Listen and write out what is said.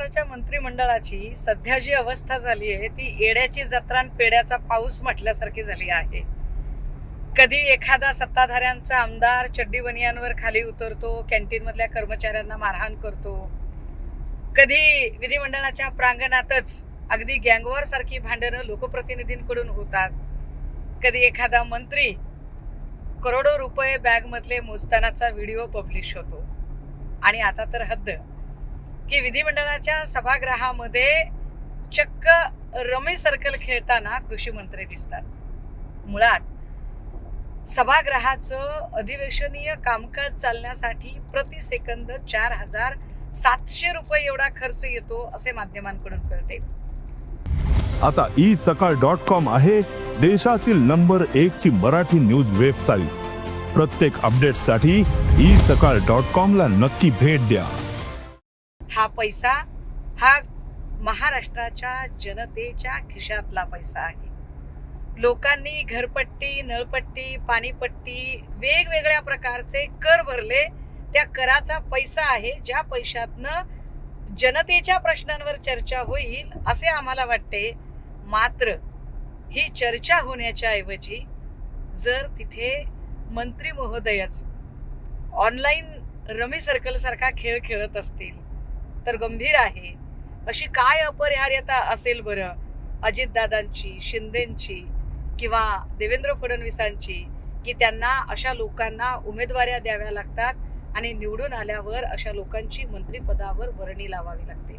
महाराष्ट्राच्या मंत्रिमंडळाची सध्या जी अवस्था झाली आहे ती येड्याची जत्रा पेड्याचा पाऊस म्हटल्यासारखी झाली आहे. कधी एखादा सत्ताधाऱ्यांचा आमदार चड्डी बनियांवर खाली उतरतो कॅन्टीनमधल्या कर्मचाऱ्यांना मारहाण करतो. कधी विधिमंडळाच्या प्रांगणातच अगदी गँगवॉर सारखी भांडणं लोकप्रतिनिधींकडून होतात. कधी एखादा मंत्री करोडो रुपये बॅगमधले मोजतानाचा व्हिडिओ पब्लिश होतो. आणि आता तर हद्द. की विधिमंडळाच्या सभागृहामध्ये चक्क रमी सर्कल खेळताना कृषी मंत्री दिसतात. मुळात सभागृहाचं अधिवेशनीय कामकाज चालण्यासाठी प्रति सेकंद चार हजार सातशे रुपये एवढा खर्च येतो असे माध्यमांकडून कळते. आता ई सकाळ डॉट कॉम आहे देशातील नंबर एक ची मराठी न्यूज वेबसाईट. प्रत्येक अपडेटसाठी ई सकाळ डॉट कॉम ला नक्की भेट द्या. हा पैसा हा महाराष्ट्राच्या जनतेच्या खिशातला पैसा आहे. लोकांनी घरपट्टी नळपट्टी पाणीपट्टी वेगवेगळ्या प्रकारचे कर भरले. त्या कराचा पैसा आहे ज्या पैशातनं जनतेच्या प्रश्नांवर चर्चा होईल असे आम्हाला वाटते. मात्र ही चर्चा होण्याच्या ऐवजी जर तिथे मंत्री महोदयच ऑनलाईन रमी सर्कलसारखा खेळ खेळत असतील तर गंभीर आहे. अशी काय अपरिहार्यता असेल बरं? अजितदादांची शिंदेंची किंवा देवेंद्र फडणवीसांची की त्यांना अशा लोकांना उमेदवाऱ्या द्याव्या लागतात आणि निवडून आल्यावर अशा लोकांची मंत्रिपदावर वर्णी लावावी लागते?